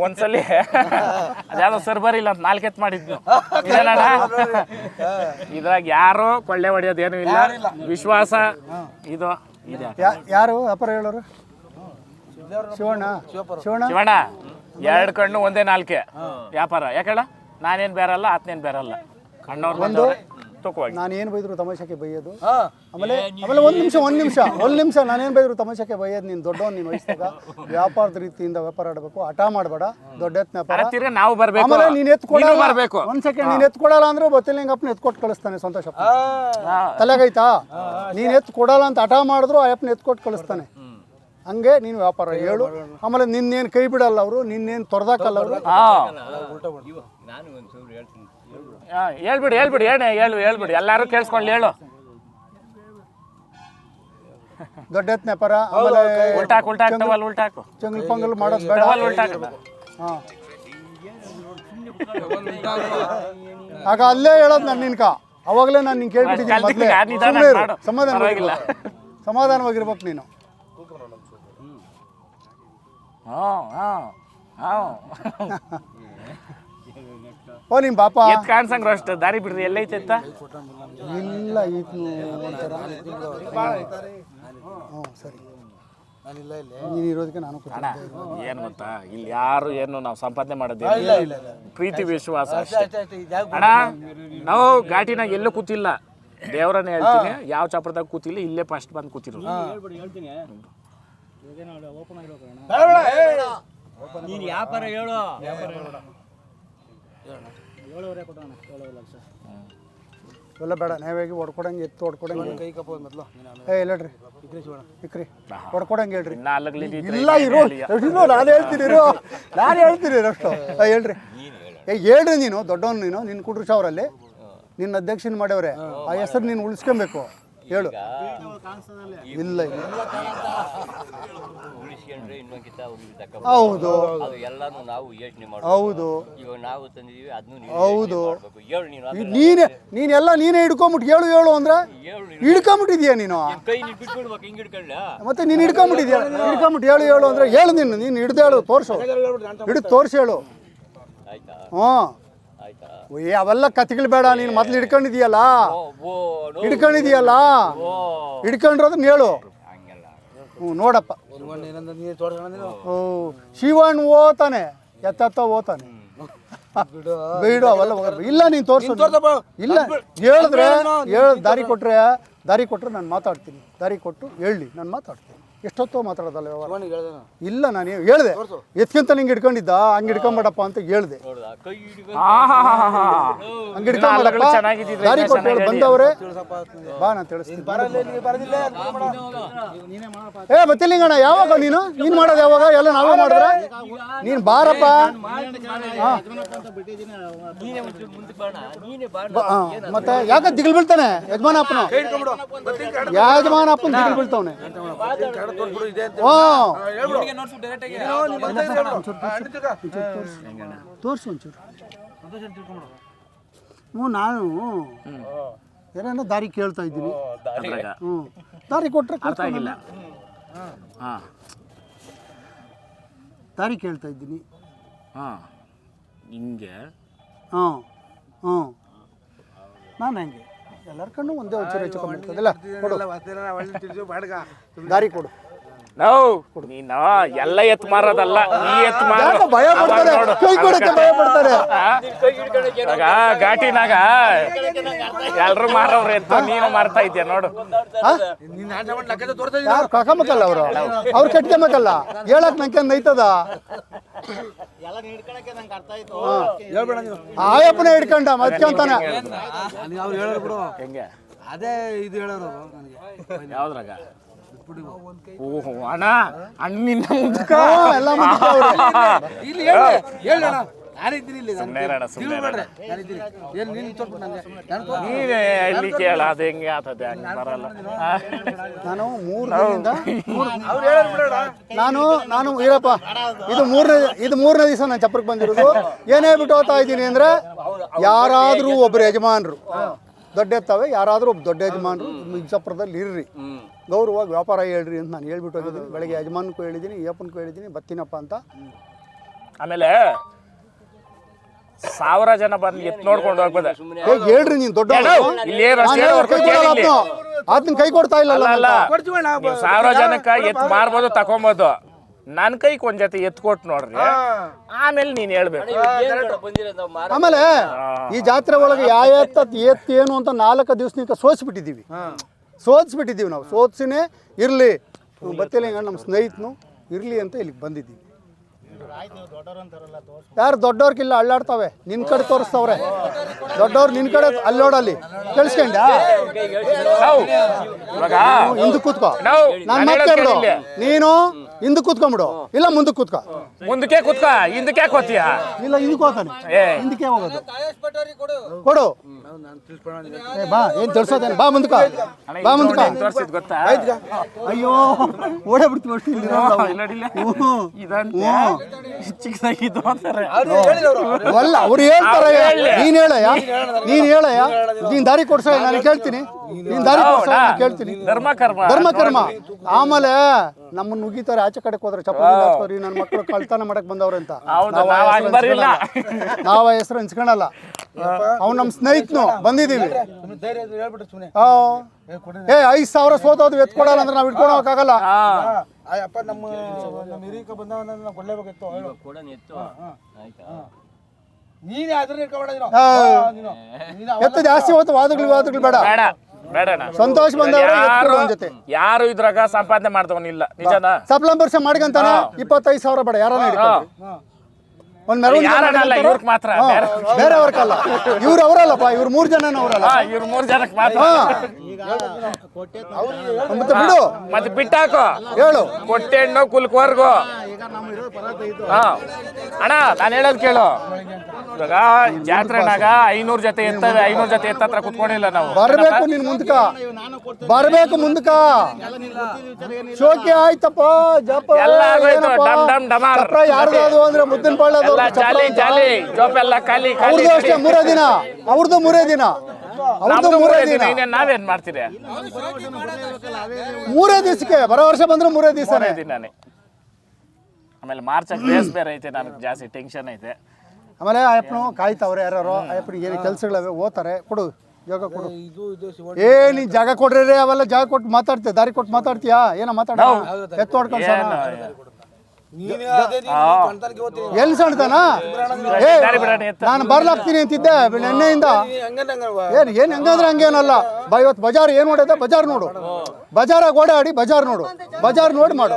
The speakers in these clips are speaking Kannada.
ಒಂದ್ಸಲಿ. ಅದ್ಯಾವ್ದೋ ಸರ್ಬರ್ ಇಲ್ಲ ಅಂತ ನಾಲ್ಕೆತ್ ಮಾಡಿದ್ನು. ಇದೇನಣ್ಣ? ಇದ್ರಾಗ ಯಾರು ಕೊಳ್ಳೆ ಹೊಡೆಯೋದೇನು ಇಲ್ಲ. ವಿಶ್ವಾಸ ಇದು ಇದೆ. ಯಾ- ಯಾರು ಅಪರ ಹೇಳೋರು? ಶಿವಣ್ಣ? ಶಿವಣ್ಣ? ಶಿವಣ್ಣ ಎರಡು ಕಣ್ಣು ಒಂದೇ ನಾಲ್ಕೆ. ವ್ಯಾಪಾರ. ಯಾಕೇಳ ನಾನೇನ್ ಬೇರಲ್ಲ ಆತ್ನೇನ್ ಬೇರಲ್ಲ. ಕಣ್ಣವ್ರು ಬಂದವ್ರೆ. ತೂಕವಾಗಿ. ನಾನು ಏನು ಬೈದ್ರು ತಮಾಷೆಗೆ ಬೈಯೋದು? ಆಮೇಲೆ ಆಮೇಲೆ ಒಂದು ನಿಮಿಷ ಒಂದು ನಿಮಿಷ ಒಂದು ನಿಮಿಷ ನಾನೇನು ಬೈದ್ರು ತಮಾಷೆಗೆ ಬೈಯೋದು ನೀನು ದೊಡ್ಡವನು ನೀನು ವಯಸ್ಸಾಗ. ವ್ಯಾಪಾರದ ರೀತಿಯಿಂದ ವ್ಯಾಪಾರ ಆಡಬೇಕು. ಹಠ ಮಾಡಬೇಡ ದೊಡ್ಡ ಎತ್ನ ವ್ಯಾಪಾರ. ತಿರ್ಗ ನಾವು ಬರಬೇಕು. ಆಮೇಲೆ ನೀನು ನೀನು ಎತ್ಕೊಡಲ್ಲ ಒಂದು ಒಂದ್ ಸೆಕೆಂಡ್ ನೀನು ಎತ್ಕೊಡಲ್ಲ ಅಂದ್ರೆ ಬತ್ತಿಲಿಂಗಪ್ಪನ ಎತ್ಕೊಟ್ಟು ಕಳಿಸ್ತಾನೆ ಸಂತೋಷ. ತಲೆಗೈತಾ? ನೀನು ಎತ್ತು ಕೊಡಲ್ಲ ಅಂತ ಹಠ ಮಾಡಿದ್ರು ಆ ಅಪ್ಪನ ಎತ್ಕೊಟ್ಟು ಕಳಿಸ್ತಾನೆ. ಹಂಗೆ ನೀನು ವ್ಯಾಪಾರ ಹೇಳು. ಆಮೇಲೆ ನಿನ್ನೇನು ಕೈ ಬಿಡಲ್ಲ ಅವರು ನಿನ್ನೇನು ತೊರೆದಾಕಲ್ಲ ಅವರು. ಹಾ. ಹಾ, ಹೇಳ್ಬಿಡಿ ಹೇಳ್ಬಿಡಿ ಹೇಳಿ ಹೇಳು ಹೇಳ್ಬಿಡಿ. ಎಲ್ಲಾರು ಕೇಳಿಸ್ಕೊಂಡು ಹೇಳು. ದೊಡ್ಡ ಎತ್ನ ಪರ ಆಮೇಲೆ ಉಲ್ಟಾಕ್ ಉಲ್ಟಾಕ್ ಟವಲ್ ಉಲ್ಟಾಕು ಚಂಗಲ್ ಪಂಗಲ್ ಮಾಡೋದು ಬೇಡ. ಟವಲ್ ಉಲ್ಟಾಕ್ ಹಾಂ. ಆಗ ಅಲ್ಲೇ ಹೇಳೋದು ನಾನು ನಿನ್ಕ. ಅವಾಗಲೇ ನಾನು ನಿನ್ ಕೇಳ್ಬಿಟ್ಟಿದ್ದೀನಿ ಮೊದಲೇ. ಸುಮ್ಮನೆ ಇರು. ಸಮಾಧಾನವಾಗಿಲ್ಲ ಸಮಾಧಾನವಾಗಿರ್ಬೇಕು. ನೀನು. ಹಾಂ ಹಾ ಹಾ ಓ ನಿಮ್ಮ ಪಾಪ. ಎತ್ ಕಾಣ್ಸಂಗ್ರು ಅಷ್ಟು ದಾರಿ ಬಿಡ್ರಿ ಎಲ್ಲೈತೆ ಅಂತ? ಇಲ್ಲ ಇದು ಒಂಥರ ಹ್ಞೂ ಸರಿ. ನೀನು ಇರೋದಕ್ಕೆ ನಾನು. ಅಣ್ಣ ಏನು ಗೊತ್ತಾ? ಇಲ್ಲಿ ಯಾರು ಏನು ನಾವು ಸಂಪಾದನೆ ಮಾಡೋದಿಲ್ಲ ಪ್ರೀತಿ ವಿಶ್ವಾಸ ಅಷ್ಟೇ. ಅಣ್ಣ ನಾವು ಘಾಟಿನಾಗ ಎಲ್ಲೂ ಕೂತಿಲ್ಲ. ದೇವರನ್ನ ಹೇಳ್ತೀನಿ ಯಾವ ಚಾಪ್ರದಾಗ ಕೂತಿಲ್ಲ ಇಲ್ಲೇ ಫಸ್ಟ್ ಬಂದು ಕೂತಿರು ನೀನು ವ್ಯಾಪಾರ ಹೇಳು. ಇವೆಲ್ಲ ಬೇಡ ನ್ಯಾಯವಾಗಿ ಹೊಡ್ಕೊಡಂಗೆ ಎತ್ತು ಹೊಡ್ಕೊಡಂಗೆ? ಕೈ ಕಪ್ಪ ಮೊದಲು. ಏ ಇಕ್ರಿ ಹೇಳ್ರಿ. ಇಕ್ರಿ ಹೊಡ್ಕೊಡಂಗೆ ಹೇಳ್ರಿ. ಇಲ್ಲ ಇರೋ ಇರು ನಾನು ಹೇಳ್ತೀನಿ ಇರೋ. ನಾನು ಹೇಳ್ತೀನಿ ಅಷ್ಟು. ಹೇಳ್ರಿ. ಏ ಹೇಳ್ರಿ ನೀನು ದೊಡ್ಡವನು ನೀನು ನಿನ್ನ ಕುಡ್ರಿ ಅವರಲ್ಲಿ. ನಿನ್ನ ಅಧ್ಯಕ್ಷನ ಮಾಡ್ಯವ್ರೆ. ಆ ಹೆಸರು ನೀನು ಉಳಿಸ್ಕೊಬೇಕು. ಹೇಳು. ಇಲ್ಲ ಇಲ್ಲ. ಇನ್ನೊಂದ್ಕಿತ ತಕ್ಕ ಹೌದು. ಅದು ಎಲ್ಲಾನು ನಾವು ಯೋಚನೆ ಮಾಡ್ಬೇಕು. ಹೌದು. ಇವಾಗ ನಾವು ತಂದಿದೀವಿ ಅದನ್ನು ನೀವು ಹೌದು. ಮಾಡ್ಬೇಕು. ಹೇಳು ನೀನು ನೀನೆಲ್ಲ ನೀನೇ ಹಿಡ್ಕೊಂಬಿಟ್ಟು ಹೇಳು ಹೇಳು ಅಂದ್ರೆ ಹೇಳು ನೀನು. ಹಿಡ್ಕೊಂಬಿಟ್ಟಿದ್ಯಾ ನೀನು? ನಿನ್? ಕೈ ನೀನು ಬಿಟ್ಬಿಡ್ಬೇಕು ಹಿಂಗ್ ಹಿಡ್ಕೊಳ್ಳ ಮತ್ತೆ ನೀನು ಹಿಡ್ಕೊಂಬಿಟ್ಟಿದ್ಯಾ? ಹಿಡ್ಕೊಂಬಿಟ್ಟು ಹೇಳು ಹೇಳು ಅಂದ್ರೆ ಹೇಳು ನೀನು ನೀನು ಹಿಡ್ದು ಹೇಳು ತೋರಿಸು. ಹಿಡಿದು ತೋರಿಸಿ ಹೇಳು. ಆಯ್ತಾ? ಹ್ಞೂ. ಆಯ್ತಾ? ಏ ಅವೆಲ್ಲ ಕತ್ಗಳ ಬೇಡ ನೀನು ಮೊದ್ಲು ಹಿಡ್ಕೊಂಡಿದ್ಯಲ್ಲ ಓ ಓ ನೋ ಹಿಡ್ಕೊಂಡಿದ್ಯಲ್ಲ ಓ. ಹಿಡ್ಕೊಂಡಿರೋದನ್ನ ಹೇಳು. ಹ್ಞೂ ನೋಡಪ್ಪ. ಓ ಶಿವನ್ ಓತಾನೆ ಎತ್ತ ಓತಾನೆ ಬೇಡ. ಅವೆಲ್ಲ ಹೋಗಲ್ಲ. ಇಲ್ಲ ನೀನು ತೋರ್ಸು. ಇಲ್ಲ ಹೇಳಿದ್ರೆ ಹೇಳ ದಾರಿ ಕೊಟ್ರೆ ದಾರಿ ಕೊಟ್ರೆ ನಾನು ಮಾತಾಡ್ತೀನಿ. ದಾರಿ ಕೊಟ್ಟು ಹೇಳಿ ನಾನು ಮಾತಾಡ್ತೀನಿ. ಎಷ್ಟೊತ್ತೋ ಮಾತಾಡೋದಲ್ಲ ವ್ಯವಹಾರ ಇಲ್ಲ ನಾನು ಹೇಳಿದೆ. ಎತ್ಕೊಂತ ನಿಂಗೆ ಹಿಡ್ಕೊಂಡಿದ್ದ ಹಂಗೆ ಹಿಡ್ಕೊಂಬೇಡಪ್ಪ ಅಂತ ಹೇಳಿದೆ. ಹಂಗೆ ಹಿಡ್ಕೊಂಬೇಡಪ್ಪ ದಾರಿ ಕೊಟ್ಟು ಬಂದವ್ರೆ. ಬಾ ನಾನು ತಿಳಿಸ್ತೀನಿ. ಏ ಬತ್ತಿಲಿಂಗಣ್ಣ ಯಾವಾಗ ನೀನು? ನೀನು ಮಾಡೋದು ಯಾವಾಗ? ಎಲ್ಲ ನಾವೇ ಮಾಡಿದ್ರೆ? ನೀನು ಬಾರಪ್ಪ. ಮತ್ತೆ ಯಾಕೆ ದಿಗಿಲ್ ಬೀಳ್ತಾನೆ? ಯಜಮಾನಪ್ಪನ. ಯಜಮಾನಪ್ಪನ ದಿಗಿಲ್ ಬೀಳ್ತಾವನೆ. ತೋರಿಸು ಒಂಚೂರು ಹ್ಞೂ ನಾನು ಏನೇನೋ ದಾರಿ ಕೇಳ್ತಾ ಇದ್ದೀನಿ. ಹ್ಞೂ. ದಾರಿ ಕೊಟ್ಟರೆ ಅರ್ಥ ಆಗಿಲ್ಲ. ಹಾ. ದಾರಿ ಕೇಳ್ತಾ ಇದ್ದೀನಿ. ಹಾಂ. ಹಿಂಗೆ ಹ್ಞೂ ಹ್ಞೂ. ನಾನು ಹೆಂಗೆ? ಎಲ್ಲರ ಕಣ್ಣು ಒಂದೇ ಒಂಚೂರು ಹೆಚ್ಚು ಕಮ್ಮಿ ಇರ್ತದಲ್ಲ? ಕೊಡು. ದಾರಿ ಕೊಡು. ನೀನು ಎಲ್ಲ ಎತ್ ಮಾರೋದಲ್ಲ ನೀ ಎತ್ ಮಾರೋ. ಭಯ ಪಡ್ತಾರೆ. ಕೈ ಕೊಡಕ್ಕೆ ಭಯ ಪಡ್ತಾರೆ? ಆಗ ಘಾಟಿನಾಗ ಎಲ್ರು ಮಾರವ್ರು ಎತ್ತು ನೀನು ಮಾರ್ತಾ ಇದ್ಯಾ ನೋಡು. ಯಾರು ಕಕ್ಕಮಕ್ಕಲ್ಲ ಅವರು? ಅವ್ರು ಕಟ್ಕೊಂಬೇಕಲ್ಲ ಹೇಳಕ್ ನಂಗೆ ನೈತದ ಆಯಪ್ಪನ ಹಿಡ್ಕೊಂಡ ಮತ್ಕೊಂತಾನೆ ಅವ್ರು ಹೇಳೋರು ಬಿಡು. ಹೆಂಗೆ? ಅದೇ ಇದು ಹೇಳೋರು ನನಗೆ. ಯಾವ್ದ್ರಾಗ? ಓಹೋ ಅಣ್ಣ ಅಣ್ಣಿನ ಮುದ್ಕ ಎಲ್ಲ ಇಲ್ಲಿ ಹೇಳಿ ಹೇಳಣ್ಣ ಇಲ್ಲಿ ಕೇಳ ಅದು ಹೆಂಗೆ ಆತದೆ ಹಂಗೆ ಬರಲ್ಲ? ನಾನು ಮೂರು ನಾನು ನಾನು ವೀರಪ್ಪ ಇದು ಮೂರನೇ ಇದು ಮೂರನೇ ದಿವಸ ನಾನು ಚಪ್ಪರಕ್ಕೆ ಬಂದಿರೋದು. ಏನೇ ಬಿಟ್ಟು ಹೋಗ್ತಾ ಇದ್ದೀನಿ ಅಂದ್ರೆ ಯಾರಾದರೂ ಒಬ್ಬರು ಯಜಮಾನರು. ದೊಡ್ಡ ಎತ್ತವೆ ಯಾರಾದರೂ ಒಬ್ಬ ದೊಡ್ಡ ಯಜಮಾನರು ಚಪ್ಪರದಲ್ಲಿ ಇರ್ರಿ. ಗೌರವವಾಗಿ ವ್ಯಾಪಾರ ಹೇಳ್ರಿ ಅಂತ ನಾನು ಹೇಳ್ಬಿಟ್ಟು ಹೋಗಿದ್ದೀನಿ. ಬೆಳಗ್ಗೆ ಯಜಮಾನಕ್ಕೂ ಹೇಳಿದ್ದೀನಿ ಅಯ್ಯಪ್ಪನಿಗೂ ಹೇಳಿದ್ದೀನಿ ಬತ್ತೀನಪ್ಪ ಅಂತ. ಆಮೇಲೆ ಸಾವಿರ ಜನ ಬಂದು ಎತ್ ನೋಡ್ಕೊಂಡು ಹೋಗ್ಬೋದ. ಹೇಗೆ ಹೇಳ್ರಿ ನೀನು ದೊಡ್ಡ ಇಲ್ಲಿ ಏನು ಅಷ್ಟು ಹೇಳೋರ್ ಕೈ ಆತ್ನ ಕೊಡ್ತಾ ಇಲ್ಲ ಅಲ್ಲ ಅಲ್ಲ. ನೀವು ಸಾವಿರ ಜನಕ್ಕ ಎತ್ ಮಾರ್ಬೋದು ತಕೊಂಬೋದು. ನನ್ನ ಕೈ ಒಂದ್ ಜೊತೆ ಎತ್ಕೊಟ್ ಕೊಟ್ಟು ನೋಡ್ರಿ ಆಮೇಲೆ ನೀನ್ ಹೇಳ್ಬೇಕು. ಆಮೇಲೆ ಈ ಜಾತ್ರೆ ಒಳಗೆ ಯಾವ ಎತ್ತ ಎತ್ತು ಏನು ಅಂತ ನಾಲ್ಕು ದಿವಸನಿಂದ ಸೋಸ್ಬಿಟ್ಟಿದ್ದೀವಿ. ಸೋತ್ಸ್ಬಿಟ್ಟಿದ್ದೀವಿ ನಾವು. ಸೋತ್ಸಿನೇ ಇರಲಿ. ಬತ್ತಿಲ್ಲ ಹಿಂಗ ನಮ್ಮ ಸ್ನೇಹಿತನು ಇರಲಿ ಅಂತ ಇಲ್ಲಿಗೆ ಬಂದಿದ್ದೀವಿ. ಯಾರು ದೊಡ್ಡವ್ರಿಗಿಲ್ಲ ಅಳ್ಳಾಡ್ತಾವೆ ನಿನ್ ಕಡೆ ತೋರಿಸ್ತವ್ರೆ ದೊಡ್ಡವ್ರು ನಿನ್ ಕಡೆ ಅಲ್ಲೋಡಲ್ಲಿ ಕೇಳಿಸ್ಕೊಂಡ ಹಿಂದ ಹಿಂದಕ್ಕೆ ಕೂತ್ಕೋ ನಾನು ನಾನು ಮತ್ತೆ ಹೇಳೋದ್ ಬಿಡು ಕೇಳಿಲ್ಲ. ನೀನು ಹಿಂದಕ್ಕೆ ಕೂತ್ಕೊಂಬಿಡು ಇಲ್ಲ ಮುಂದಕ್ಕೆ ಕೂತ್ಕೋ ಮುಂದಕ್ಕೆ ಕೂತ್ಕ ಹಿಂದಕ್ಕೆ ಕೋತೀಯ ಇಲ್ಲ ಹಿಂದಕ್ಕೆ ಹೋಗ್ತಾನೆ ಹಿಂದಕ್ಕೆ ಹೋಗೋದು ಕೊಡು ಏ, ಬಾ ಏನ್ ತೋರ್ಸೋದೇನು ಬಾ ಮುಂದಕ್ಕ ಬಾ ಮುಂದಕ್ಕ ತೋರ್ಸಿದ್ ಗೊತ್ತಾ ಅಯ್ಯೋ ಓಡೇ ಬಿಡ್ತೀವಿ ಅಷ್ಟು ಇಲ್ಲಿ ಇರೋದು ನಾವು. ಇಲ್ಲ ನೋಡಿಲ್ಲ. ಹ್ಞೂ. ಚಿಕ್ಕದಾಗಿದ್ದು ಅಂತಾರೆ. ಅಲ್ಲ ಅವ್ರು ಹೇಳ್ತಾರೆ. ನೀನ್ ಹೇಳಯ್ಯ? ನೀನ್ ಹೇಳಯ್ಯ? ನೀನ್ ದಾರಿ ಕೊಡ್ಸ ನಾನು ಕೇಳ್ತೀನಿ. ನೀನ್ ದಾರಿ ಕೊಡ್ಸ ನಾನು ಕೇಳ್ತೀನಿ. ಧರ್ಮ ಕರ್ಮ. ಧರ್ಮ ಕರ್ಮ. ಆಮೇಲೆ ನಮ್ಮನ್ನ ನುಗ್ಗಿತಾರೆ ಆಚೆ ಕಡೆ ಹೋದ್ರೆ ಚಪ್ಪಲಿ ಹಾಕೋರಿ ನನ್ನ ಮಕ್ಕಳು ಕಳ್ತನ ಮಾಡಕ್ ಬಂದವ್ರೆ ಅಂತ. ನಾವ ಹೆಸ್ರು ಹಂಚ್ಕೊಳಲ್ಲ. ಅವ್ ನಮ್ಮ ಸ್ನೇಹಿತನು ಬಂದಿದೀವಿ. ಏ ಐದ್ ಸಾವಿರ ಸೋತೋದು ಎತ್ಕೊಡಲ್ಲ ಅಂದ್ರೆ ನಾವ್ ಇಟ್ಕೊಂಡು ಹೋಗಕ್ಕಾಗಲ್ಲ ಹಾ ಅಪ್ಪ ನಮ್ಮ ನಮ್ಮ ಹಿರಿಕ ಬಂದವನ್ನ ನಾವು ಕೊಡ್ಲೇಬೇಕಿತ್ತು ಹೇಳು. ಕೊಡೋಣ ಎತ್ತು ಆಯ್ತಾ? ನೀನೇ ಅದನ್ನ ಇಟ್ಕೊಬೇಡ ನೀನು. ನೀನು. ನೀನು ಎತ್ತು ಜಾಸ್ತಿ ಹೋತು ವಾದಗಳು ವಾದಗಳು ಬೇಡ. ಬೇಡ ಬೇಡಣ್ಣ ಸಂತೋಷ ಬಂದವ್ರೆ ಯಾರು ಕೊಡು ಒಂದ್ ಜೊತೆ. ಯಾರು ಇದ್ರಾಗ ಸಂಪಾದನೆ ಮಾಡ್ದವನಿಲ್ಲ ನಿಜನಾ? ಸಪ್ಲಂಬರ್ಷ ಮಾಡ್ಕಂತಾನೆ ಇಪ್ಪತ್ತೈದು ಸಾವಿರ ಬೇಡ ಯಾರನ್ನ ಹಿಡ್ಕೊಂಡು? ಒಂದ್ ಮೆರವಣಿಗೆ ಯಾರನ್ನಲ್ಲ ಮಾಡ್ಕೊಂತಾರೆ. ಇವ್ರಿಗೆ ಮಾತ್ರ ಹಾ, ಬೇರೆ ಬೇರೆಯವ್ರಿಗಲ್ಲ. ಇವ್ರು ಅವರಲ್ಲಪ್ಪ ಇವ್ರು ಮೂರ್ ಜನ ಅವರಲ್ಲ ಇವ್ರ ಇವ್ರು ಮೂರ್ ಜನಕ್ಕೆ ಮಾತ್ರ. ಹಾ. ಮತ್ತೆ ಬಿಡು. ಮತ್ತೆ ಬಿಟ್ಟಾಕೋ. ಹೇಳು. ಕೊಟ್ಟೆಣ್ಣು ಕುಲ್ಕವರ್ಗು. ಹಾ. ಅಣ್ಣ ನಾನು ಹೇಳೋದು ಕೇಳು. ಇವಾಗ ಜಾತ್ರೆನಾಗ ಐನೂರು ಜೊತೆ ಎತ್ತ ಐನೂರು ಜೊತೆ ಎತ್ತ ಹತ್ರ ಕುತ್ಕೊಂಡಿಲ್ಲ ನಾವು. ಬರ್ಬೇಕು ನಿನ್ ಮುಂದಕ. ಬರ್ಬೇಕು ಮುಂದಕ. ಶೋಕಿ ಆಯ್ತಪ್ಪ ಜಪ. ಎಲ್ಲ ಆಗೋಯ್ತು? ಡಮ್ ಡಮ್ ಡಮಾರ್. ಚಪ್ರ ಅಂದ್ರೆ ಮುದ್ದಿನ ಪಾಳ್ಯದವ್ರು? ಎಲ್ಲ ಜಾಲಿ. ಜಾಲಿ. ಜೋಪೆಲ್ಲ ಖಾಲಿ ಖಾಲಿ. ಅವ್ರದ್ದು ಅಷ್ಟೇ ಮೂರೇ ದಿನ. ಅವ್ರದ್ದು ಮೂರೇ ದಿನ. ನಮ್ದು ಮೂರೇ ಮೂರೇ ದಿನ. ದಿನ. ಇನ್ನೇನ್ ನಾವೇನ್ ಮಾಡ್ತೀರಿ? ಮೂರೇ ದಿವಸಕ್ಕೆ ಬರೋ ವರ್ಷ ಬಂದ್ರೆ ಮೂರೇ ದಿವಸ ಮೂರೇ ದಿನಾನೇ. ಆಮೇಲೆ ಮಾರ್ಚ್ ಬೇಸ್ ಬೇರೆ ಐತೆ ನನಗೆ ಜಾಸ್ತಿ ಟೆನ್ಷನ್ ಐತೆ. ಆಮೇಲೆ ಅಯ್ಯಪ್ಪನು ಕಾಯ್ತಾವ್ರೆ ಯಾರು ಅಯ್ಯಪ್ಪನಿಗೆ ಏನು ಕೆಲಸಗಳವೆ ಓದ್ತಾರೆ. ಕೊಡು ಜಾಗ ಕೊಡು. ಇದು ಇದು ಏ ನೀನ್ ಜಾಗ ಕೊಡ್ರಿ ಅವೆಲ್ಲ ಜಾಗ ಕೊಟ್ಟು ಮಾತಾಡ್ತೀಯ ದಾರಿ ಕೊಟ್ಟು ಮಾತಾಡ್ತೀಯಾ? ಏನೋ ಮಾತಾಡ ಎತ್ತು ಹೊಡ್ಕೊಂಡು ಎಲ್ಲಿ ಸಣ್ತಾನ ಏ ನಾನು ಬರ್ಲಾಗ್ತೀನಿ ಅಂತಿದ್ದೆ ನೆನ್ನೆಯಿಂದ ಏನು ಏನು ಹೆಂಗಂದ್ರೆ ಹಂಗೇನಲ್ಲ ಬಾ ಇವತ್ತು ಬಜಾರ್ ಏನು ನೋಡಿದೆ ಬಜಾರ್ ನೋಡು. ಬಜಾರಾಗ ಓಡಾಡಿ ಬಜಾರ್ ನೋಡು. ಬಜಾರ್ ನೋಡಿ ಮಾಡು.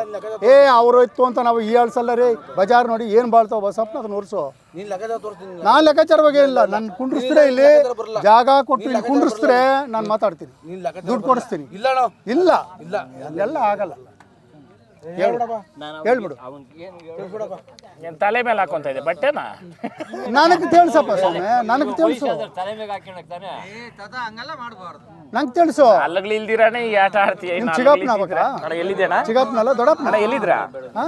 ಏ ಅವ್ರು ಇತ್ತು ಅಂತ ನಾವು ಈ ಆಳ್ಸಲ್ಲ ರೀ. ಬಜಾರ್ ನೋಡಿ ಏನು ಬಾಳ್ತಾವ ಬಸಪ್ಪ ಅದನ್ನ ಉರ್ಸು ನಾನು ಲೆಕ್ಕಚಾರ ಬಗ್ಗೆ ಇಲ್ಲ. ನಾನು ಕುಂಡ್ರಿಸ್ತೀರ ಇಲ್ಲಿ? ಜಾಗ ಕೊಟ್ಟು ಇಲ್ಲಿ ಕುಂಡ್ರಿಸ್ತಾರೆ? ನಾನು ಮಾತಾಡ್ತೀನಿ. ದುಡ್ಡು ಕೊಡಿಸ್ತೀನಿ. ಇಲ್ಲ. ಇಲ್ಲ. ಇಲ್ಲ. ಅಲ್ಲೆಲ್ಲ ಆಗಲ್ಲ. ಹೇಳ್ಬಿಡಪ್ಪ. ಹೇಳ್ಬಿಡು. ಏನು ತಲೆ ಮೇಲೆ ಹಾಕೊಂತ ಇದೆ ಬಟ್ಟೆನಾ? ನನಗೆ ತಿಳಿಸಪ್ಪ ಸ್ವಾಮಿ ನನಗೆ ತಿಳಿಸು. ತಲೆ ಮೇಲೆ ಹಾಕ್ಯಣಕ್ ತಾನೆ? ನಂಗೆ ತಿಳಿಸು. ಅಲ್ಲಗ್ಲಿ ಇಲ್ದಿರಾನೆ ಈ ಆಟ ಆಡ್ತೀಯ? ನಿಮ್? ಆಗ್ಬೇಕಾ? ಅಣ್ಣ ಎಲ್ಲಿದ್ದೇನಾ ಚಿಕ್ಕಪ್ಪನಲ್ಲ ದೊಡ್ಡಪ್ಪನ? ಅಣ್ಣ ಎಲ್ಲಿದ್ರಾ ಹಾ?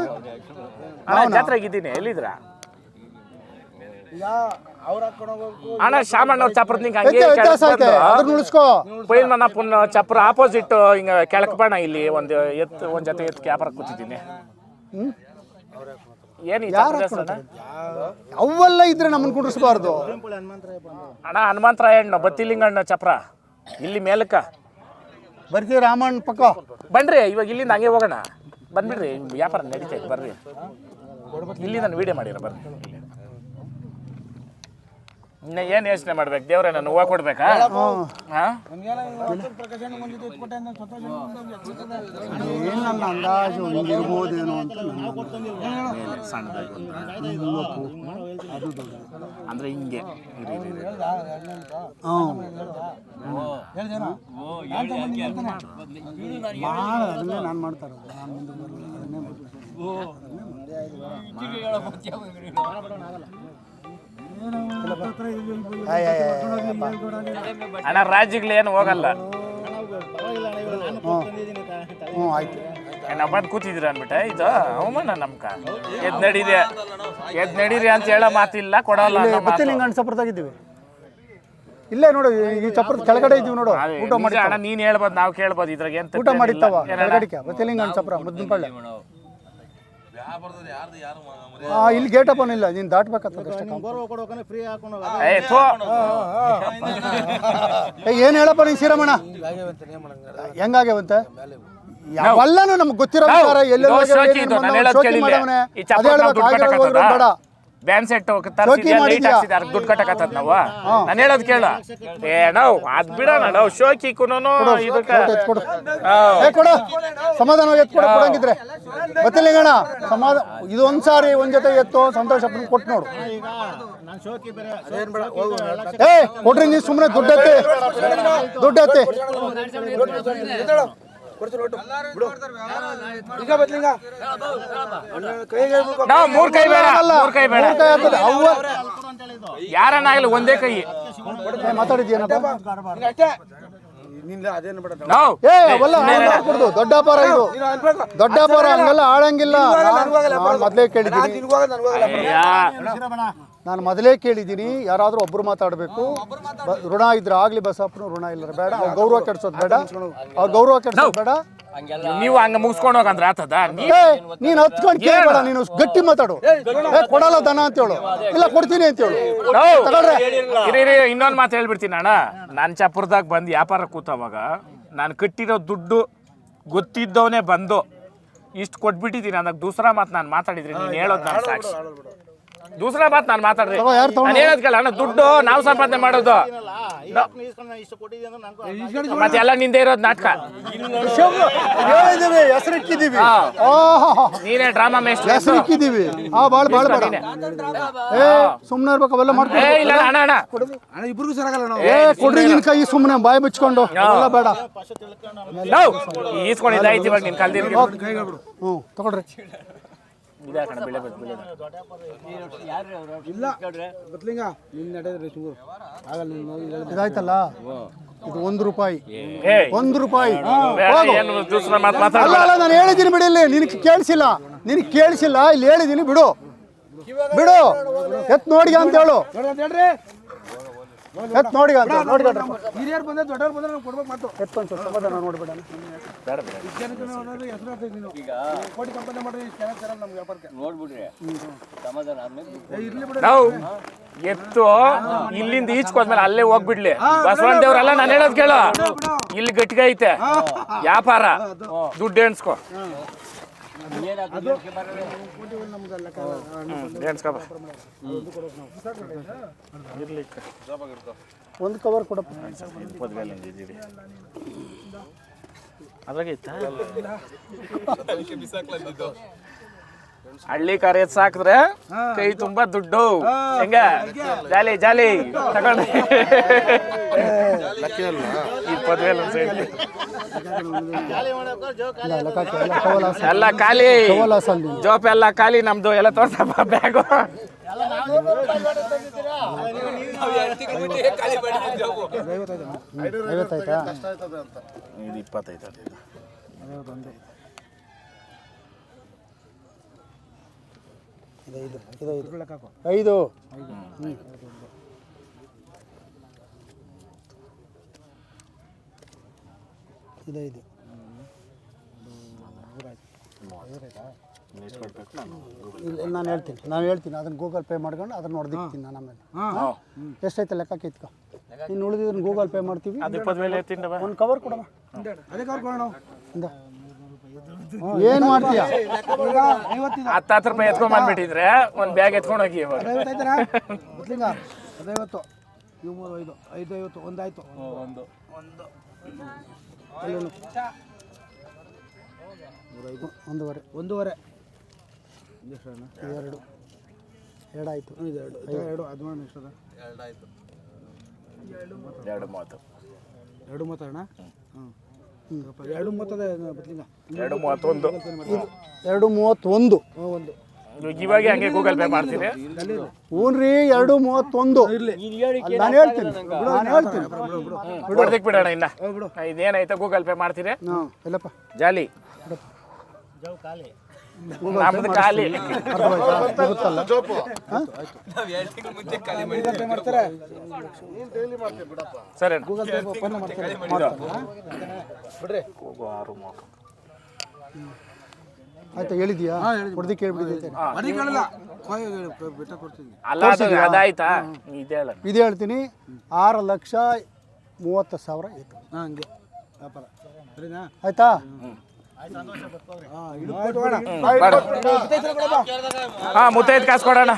ಅಣ್ಣ ಜಾತ್ರೆಗಿದ್ದೀನಿ ಎಲ್ಲಿದ್ರಾ ಅಣ್ಣ ಶಾಮಣ್ಣ ಅವ್ರ ಚಪ್ರದ ನಿಂಗೆ ಹಂಗೆ ವ್ಯತ್ಯಾಸ ಐತೆ ಉಳಿಸ್ಕೋ ಚಪ್ರ ಆಪೋಸಿಟ್ ಹಿಂಗ ಕೆಳಕ್ ಬೇಡ ಇಲ್ಲಿ ಒಂದು ಎತ್ ಒಂದ್ ಜೊತೆ ಎತ್ ಕ್ಯಾಪರ್ ಕೂತಿದ್ದೀನಿ. ಹ್ಮ್? ಏನ್ ಯಾರು ಅಣ್ಣ? ಅವೆಲ್ಲ ಇದ್ರೆ ನಮ್ಮನ್ನ ಕುಂಡ್ರಿಸ್ಬಾರ್ದು. ಅಣ್ಣ ಹನುಮಂತರಾಯಣ್ಣ ಬತ್ತಿಲಿಂಗಣ್ಣ ಚಪ್ರ. ಇಲ್ಲಿ ಮೇಲಕ್ಕ. ಬರ್ತೀವಿ ರಾಮಣ್ಣ ಪಕ್ಕ. ಬನ್ರಿ ಇವಾಗ ಇಲ್ಲಿಂದ ಹಂಗೆ ಹೋಗೋಣ. ಬಂದ್ಬಿಡ್ರಿ ವ್ಯಾಪಾರ ನಡೀತೈತೆ ಬರ್ರಿ. ಇಲ್ಲಿ ನಾನು ವಿಡಿಯೋ ಮಾಡಿರ ಬರ್ರಿ. ಏನ್ ಯೋಚನೆ ಮಾಡ್ಬೇಕು? ದೇವ್ರೆ ನಾನು ಹೂವ ಕೊಡ್ಬೇಕಾ? ಹಾ. ಏನು ನನ್ನ ಅಂದಾಜು? ಹಿಂಗಿರ್ಬೋದೇನೋ ಅಂತ ಸಣ್ಣದಾಗಿ ಅಂದ್ರೆ ಹಿಂಗೆ. ಇರಿ, ಇರಿ, ಇರಿ. ಹೇಳ್ದಾ? ಎರಡ್ನೇ ಅಂತ? ಹ್ಞೂ ಹೇಳ್ದೇನಾ? ಓ ಹೇಳಿ ನಾನು ಮಾಡ ಅದನ್ನೇ ನಾನು ಮಾಡ್ತಾ ಇರೋದು ನಾನು ಮುಂದೆ ಬರೋದು ಅದನ್ನೇ ಮಾಡ್ತೀನಿ. ಅಣ್ಣ ರಾಜ್ಯಗಳು ಏನು ಹೋಗಲ್ಲ. ಹ್ಞೂ ಆಯ್ತು. ಇದು ಬಂದು ಕೂತಿದ್ದೀರ ಅನ್ಬಿಟ್ಟ ಇದು ಅವಮಾನ ನಮ್ಕ. ಎದ್ ನಡೀರಿ ಎದ್ ನಡೀರಿ ಅಂತ ಹೇಳೋ ಮಾತಿಲ್ಲ ಕೊಡಲ್ಲ ಅನ್ನೋ ಮಾತು. ಮತ್ತೆ ನಿಂಗೆ ನೋಡಿ ಇಲ್ಲೇ ನೋಡು ಈ ಚಪ್ರದ ಕೆಳಗಡೆ ಇದ್ದೀವಿ ನೋಡು ಅದೇ, ಊಟ ನಿಜ ಮಾಡಿ ಅಣ್ಣ ನೀನ್ ಹೇಳ್ಬೋದು ನಾವು ಕೇಳ್ಬೋದು ಇದ್ರಾಗ ಏನ್ ಊಟ ಮಾಡಿತ್ತವ ಕೆಳಗಡಿಕೆ ಬತ್ತಲಿಂಗಣ್ಣ ಚಪ್ರ ಮುದ್ದಿನ ಪಳ್ಳೆ ಇಲ್ಲಿ ಗೇಟ್ ಓಪನ್ ಇಲ್ಲ ನೀನು ದಾಟ್ಬೇಕಾಗ್ತದೆ ಅಷ್ಟೇ ಏನು ಹೇಳಪ್ಪ ನೀನು ಶ್ರೀರಮಣ ಹೆಂಗಾಗ್ಯವಂತೆ? ಎಲ್ಲಾನು ನಮ್ಗೆ ಗೊತ್ತಿರೋ ವಿಚಾರ ಎಲ್ಲೆಲ್ಲಿ. ಮಾಡವ್ನೆ. ಅದೇ ಹೇಳ್ಬೇಕು, ಬೇಡ. ಬ್ಯಾನ್ ಸೆಟ್ ಲೈಟ್ ದುಡ್ಡು ಕಟ್ಟಕತ್ತದ ನಾವು? ನಾನು ಹೇಳೋದ್ ಕೇಳ. ಏ ನಾವು ಅದ್ ಬಿಡೋಣ ನಾವು ಶೋಕಿ ಕುನೋನು ಇದಕ್ಕ ಕೊಡು ಸಮಾಧಾನ ಎತ್ಕೊಡು ಕೊಡಂಗಿದ್ರೆ. ಗೊತ್ತಿಲ್ಲ ಸಮಾಧಾನ ಇದು ಒಂದ್ ಸಾರಿ ಒಂದ್ ಜೊತೆ ಎತ್ತು ಸಂತೋಷ ಅಪ್ಪನ ಕೊಟ್ಟು ನೋಡು. ಏ ಕೊಡ್ರಿ ನೀವು ಸುಮ್ಮನೆ ದುಡ್ಡು ಎತ್ತಿ. ದುಡ್ಡು ಎತ್ತಿ. ಈಗ ಬದ್ಲಿಂಗ? ಕೈಗೆ ನಾವು ಮೂರ್ ಕೈ ಬೇಡ ಮೂರ್ ಕೈ ಬೇಡ. ಮೂರ್ ಕೈ ಹಾಕೋದು. ಅವ್ವ. ಯಾರನ್ನ ಆಗ್ಲಿ ಒಂದೇ ಕೈ. ಮಾತಾಡಿದ್ಯೇನಪ್ಪ? ಅಷ್ಟೇ? ದೊಡ್ಡ ಇದು. ದೊಡ್ಡ ಹಂಗೆಲ್ಲ ಆಳಂಗಿಲ್ಲ. ಮೊದ್ಲೇ ನಾನು ಮೊದಲೇ ಕೇಳಿದ್ದೀನಿ. ನಾನು ಮೊದಲೇ ಕೇಳಿದ್ದೀನಿ ಯಾರಾದರೂ ಒಬ್ಬರು ಮಾತಾಡಬೇಕು. ಋಣ ಇದ್ರೆ ಆಗಲಿ ಬಸಪ್ಪನು ಋಣ ಇಲ್ಲ ಬೇಡ. ಅವ್ರ ಗೌರವ ಕೆಡ್ಸೋದು ಬೇಡ. ಅವ್ರ ಗೌರವ ಕೆಡ್ಸೋದು ಬೇಡ. ನೀವು ಹಂಗ ಮುಗಿಸ್ಕೊಂಡು ಹೋಗಂದ್ರೆ ಆತದ? ನೀನ್ ಹತ್ಕೊಂಡು ಕೇಳಬೇಡ ನೀನು ಗಟ್ಟಿ ಮಾತಾಡು. ಕೊಡಲ್ಲ ದನ ಅಂತ ಹೇಳು ಇಲ್ಲ ಕೊಡ್ತೀನಿ ಅಂತ ಹೇಳು ಇನ್ನೊಂದು ಮಾತು ಹೇಳ್ಬಿಡ್ತೀನಿ ಅಣ್ಣ. ನಾನು ಚಾಪುರದಾಗ ಬಂದು ವ್ಯಾಪಾರ ಕೂತವಾಗ ನಾನು ಕಟ್ಟಿರೋ ದುಡ್ಡು ಗೊತ್ತಿದ್ದವನೇ ಬಂದು ಇಷ್ಟು ಕೊಟ್ಬಿಟ್ಟಿದ್ದೀನಿ ನನಗೆ ದೂಸರಾ ಮಾತು ನಾನು ಮಾತಾಡಿದ್ರಿ ನೀನು ಹೇಳೋದು ನಾನು ಸಾಕ್ಷಿ ದೂಸರಾ ಮಾತು ನಾನು ಮಾತಾಡ್ರಿ. ತಗೋ, ಯಾರ್ ತಗೊಂಡ್ರು? ನಾನು ಹೇಳೋದ್ ಕೇಳ ಅಣ್ಣ ದುಡ್ಡು ನಾವು ಸಂಪಾದನೆ ಮಾಡೋದು. ಮತ್ತೆ ಎಲ್ಲ ನಿಂದೆ ಇರೋದು ನಾಟಕ. ಹೇಳಿದೀವಿ ಹೆಸರಿಕ್ಕಿದೀವಿ ಹಾ. ನೀನೇ ಡ್ರಾಮಾ ಮೇಸ್ಟರ್. ಹೆಸರಿಕ್ಕಿದೀವಿ ಹಾ ಭಾಳ ಭಾಳ ಬೇಡ. ಏ ಸುಮ್ಮನೆ ಇರ್ಬೇಕು ಅವೆಲ್ಲ ಏ ಮಾಡ್ಕೊಂಡು ಇಲ್ಲ ಅಣ್ಣ ಅಣ್ಣ. ಅಣ್ಣ ಇಬ್ರಿಗೂ ಸರಾಗಲ್ಲ ನಾವು. ಏ ಕೊಡ್ರಿ ನಿನ್ ಕೈ ಸುಮ್ಮನೆ ಬಾಯಿ ಮುಚ್ಕೊಂಡು. ಅವೆಲ್ಲ ಬೇಡ. ನಾವು ಈಸ್ಕೊಂಡಿದ್ದ ಐತಿ ಇವಾಗ ನಿನ್ ಕಲ್ದಿರಿ ಹ್ಞೂ ತಗೊಳ್ರಿ. ಬೆಳೆ ಬೆಳೆ ಇಲ್ಲ ನಿನ್ನ ನಡೆದ್ರೆ ಆಗಲ್ಲ ನೀನು ಇದಾಯ್ತಲ್ಲ ಇದು ಒಂದು ರೂಪಾಯಿ ಒಂದು ರೂಪಾಯಿ ಅಲ್ಲ ಅಲ್ಲ ನಾನು ಹೇಳಿದ್ದೀನಿ ಬಿಡಿ ಇಲ್ಲಿ ನಿನಗೆ ಕೇಳಿಸಿಲ್ಲ ನಿನಗೆ ಕೇಳಿಸಿಲ್ಲ ಇಲ್ಲಿ ಹೇಳಿದ್ದೀನಿ ಬಿಡು ಬಿಡು ಎತ್ ನೋಡಿ ಅಂತ ಹೇಳು ಹೇಳ್ರಿ ಎತ್ ನೋಡಿ ನೋಡ್ಕೊಂಡ್ರೆ ಹಿರಿಯರು ಬಂದ ದೊಡ್ಡವ್ರು ಬಂದ್ರೆ ನಾವು ಕೊಡ್ಬೇಕು ಮತ್ತು ಎತ್ತೊಂದು ಸ್ವಲ್ಪ ಸಮಾಧಾನ ನೋಡ್ಬೇಡ ಕೋಟಿ ಕಂಪನಿ ಮಾಡ್ರಿ ಚೆನ್ನಾಗಿ ಸರ ನಮ್ಮ ವ್ಯಾಪಾರಕ್ಕೆ. ನೋಡ್ಬಿಡ್ರಿ. ಸಮಾಧಾನ ಆದ್ಮೇಲೆ ಇರ್ಲಿ ಬಿಡು. ನಾವು ಎತ್ತು ಇಲ್ಲಿಂದ ಈಚ್ಕೋದ್ಮೇಲೆ ಅಲ್ಲೇ ಹೋಗ್ಬಿಡ್ಲಿ. ಬಸವಣ್ಣ ದೇವ್ರಲ್ಲ ನಾನು ಹೇಳೋದ್ ಕೇಳ. ಇಲ್ಲಿ ಗಟ್ಟಿಗೆ ಐತೆ. ವ್ಯಾಪಾರ. ದುಡ್ಡು ಎಣ್ಸ್ಕೊ. ಒಂದು ಕವರ್ ಕೊಡಪ್ಪ? ಹಳ್ಳಿ ಕಾರ್ಯ ಸಾಕಿದ್ರೆ ಕೈ ತುಂಬಾ ದುಡ್ಡು. ಹೆಂಗ? ಜಾಲಿ ಜಾಲಿ. ತಗೊಂಡು. ಎಲ್ಲ ಖಾಲಿ. ಜೋಪ್ ಎಲ್ಲ ಖಾಲಿ ನಮ್ದು ಎಲ್ಲ ತೋರ್ಸಪ್ಪ ಬ್ಯಾಗು. ಇದು ಇಪ್ಪತ್ತೈದು ಇದೈದು ಐದು ಇದು ಇಲ್ಲ ಇಲ್ಲ, ನಾನು ಹೇಳ್ತೀನಿ ನಾನು ಹೇಳ್ತೀನಿ ಅದನ್ನ ಗೂಗಲ್ ಪೇ ಮಾಡ್ಕೊಂಡು ಅದನ್ನ ಹೊಡೆದಿಕ್ತೀನಿ ನಾನು ಆಮೇಲೆ ಎಷ್ಟೈತೆ ಲೆಕ್ಕಕ್ಕೆ ಇತ್ಕೊ ಇನ್ನು ಉಳಿದಿದ್ದನ್ನು ಗೂಗಲ್ ಪೇ ಮಾಡ್ತೀವಿ. ಒಂದು ಕವರ್ ಕೊಡಮ್ಮ ಅದೇ ಕವರ್ ನಾವು. ಇಂದ ಏನು ಮಾಡ್ತೀಯ? ಹತ್ತು ಹತ್ತು ರೂಪಾಯಿ ಎತ್ಕೊಂಡ್ ಬಂದ್ಬಿಟ್ಟಿದ್ರೆ ಒಂದು ಬ್ಯಾಗ್ ಎತ್ಕೊಂಡು ಹೋಗಿ ಮೂರು ಐದು ಐದು ಐವತ್ತು ಒಂದಾಯ್ತು ಒಂದು. ಒಂದು? ಒಂದೂವರೆ. ಒಂದೂವರೆ. ಎರಡು. ಎರಡಾಯ್ತು. ಇದು ಎರಡು. ಇದು ಎರಡು ಹದಿನೇಳು ಎರಡು ಅದ ಎರಡು ಮೂವತ್ತು ಎರಡು ಮಾತಾಡೋಣ ಹ್ಞೂ ಎರಡು ಮೂವತ್ತದ ಬದ್ಲಿಂಗ ಎರಡು ಮೂವತ್ತೊಂದು. ಎರಡು ಮೂವತ್ತೊಂದು. ಹ್ಞೂ ಒಂದು ಇವಾಗ ಹಂಗೆ ಗೂಗಲ್ ಪೇ ಮಾಡ್ತೀನಿ ಹ್ಞೂನ್ರಿ ಎರಡು ಮೂವತ್ತೊಂದು. ನಾನು ಹೇಳ್ತೀನಿ. ನಾನು ಹೇಳ್ತೀನಿ. ಹೊಡೆದಿಕ್ ಬಿಡೋಣ ಇನ್ನ. ಇದೇನೈತೆ ಗೂಗಲ್ ಪೇ ಮಾಡ್ತೀನಿ ಹಾಂ ಇಲ್ಲಪ್ಪ. ಜಾಲಿ. ನಮ್ದು ಖಾಲಿ. ಗೊತ್ತಲ್ಲ? ಮಾಡ್ತಾರೆ? ಸರಿ. ಗೂಗಲ್ ಪೇ ಓಪನ್ ಮಾಡ್ತಾರೆ? ಬಿಡ್ರಿ. ಆರು ಆಯ್ತಾ ಹೇಳಿದ್ಯಾ? ಹೊಡೆದು ಕೇಳ್ಬಿಟ್ಟಿದ್ದೆ ಬರೀ ಕೇಳಲ್ಲ. ಕೊಯ್ ಬೆಟ್ಟ ಕೊಡ್ತೀನಿ. ಅಲ್ಲ ಅದು ಅದಾಯ್ತಾ? ಇದೇ ಹೇಳ ಇದು ಹೇಳ್ತೀನಿ. ಆರು ಲಕ್ಷ ಮೂವತ್ತು ಸಾವಿರ ಇತ್ತು. ಹಾಂ ಹಂಗೆ. ವ್ಯಾಪಾರ. ಸರಿನಾ? ಆಯ್ತಾ? ಹಾಂ ಇಡು ಹಾ ಮುತ್ತೈದು ಕಾಸು ಕೊಡೋಣ.